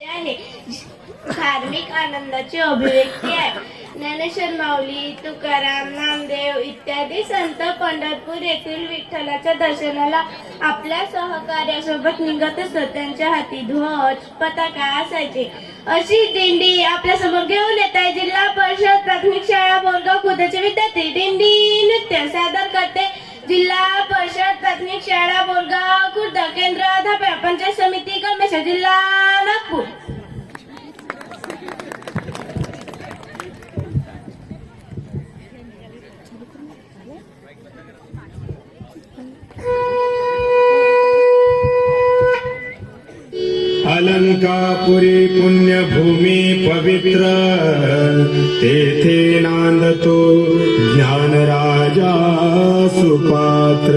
आहे. धार्मिक आनंदाची अभिव्यक्ती आहे. ज्ञानेश्वर माऊली तुकाराम नामदेव इत्यादी संत पंढरपूर येथील विठ्ठलाच्या दर्शनाला आपल्या सहकार्यासोबत निघत असत. त्यांच्या हाती ध्वज पताका असायचे. अशी दिंडी आपल्यासमोर घेऊन येत आहे. जिल्हा परिषद प्राथमिक शाळा बोरगाव खुदाचे विद्यार्थी दिंडी नृत्य सादर करते. जिल्हा प्राथमिक शाळा बोरगाव खुर्द केंद्र धाप्या पंचायत समिती कलमेश्वर जिल्हा नागपूर. अलंकापुरी पुण्यभूमी पवित्र तेथे नांदतो ज्ञानरा राजा सुपात्र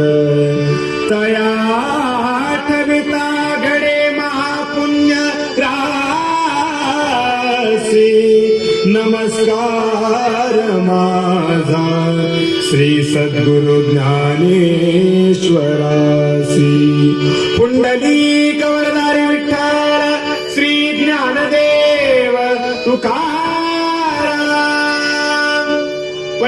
तया कविता घडे महापुण्य रासी नमस्कार माझा। श्री सद्गुरु ज्ञानेश्वरासी पुंडली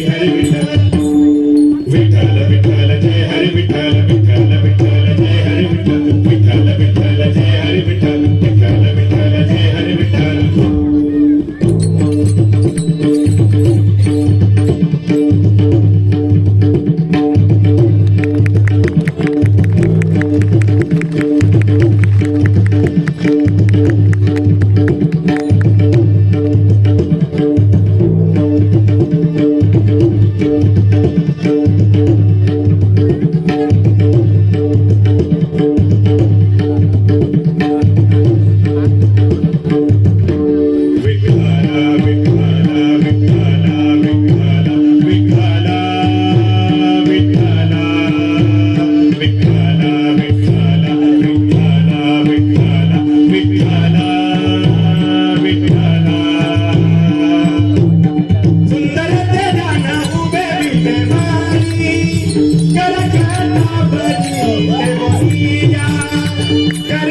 Hari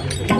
감사합니다. 감사합니다.